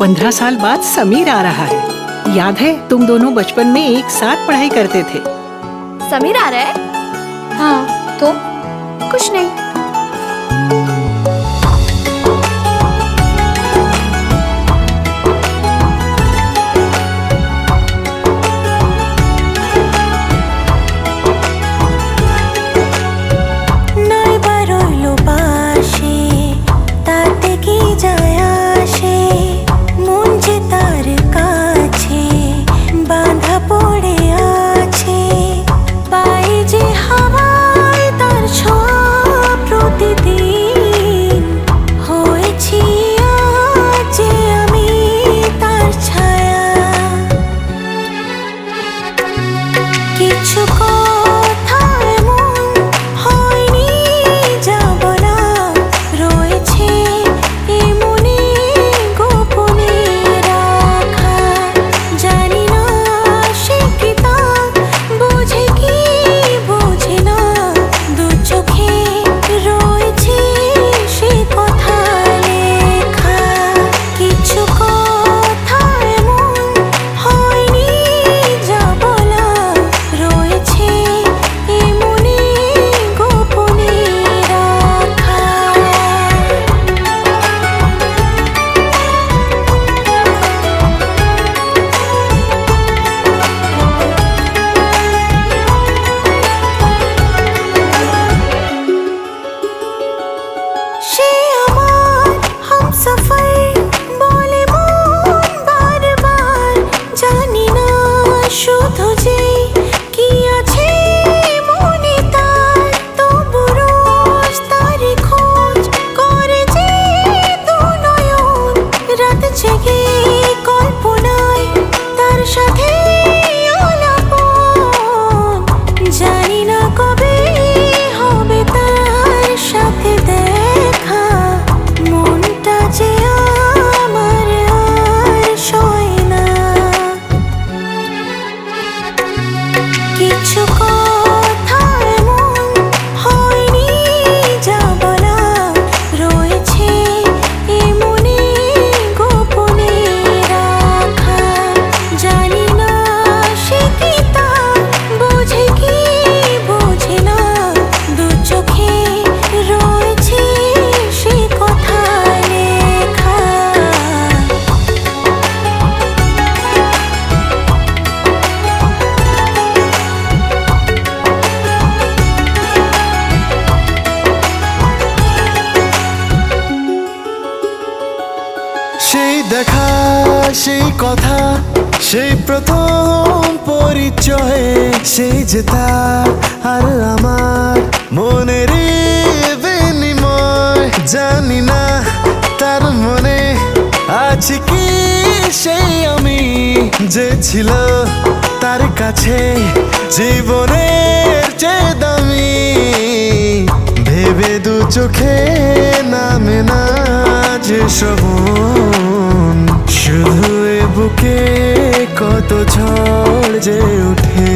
पंद्रह साल बाद समीर आ रहा है। याद है तुम दोनों बचपन में एक साथ पढ़ाई करते थे। समीर आ रहा है? हाँ तो? कुछ नहीं। দেখা সেই কথা, সেই প্রথম পরিচয়ে, সেই যে তার আর আমার মনের বিনিময়। জানি না তার মনে আছে কি সেই আমি যে ছিল তার কাছে জীবনের যে দামি। ভেবে দু চোখে নামে না যে সবুজ ধুয়ে বুকে কত ঝড় যে উঠে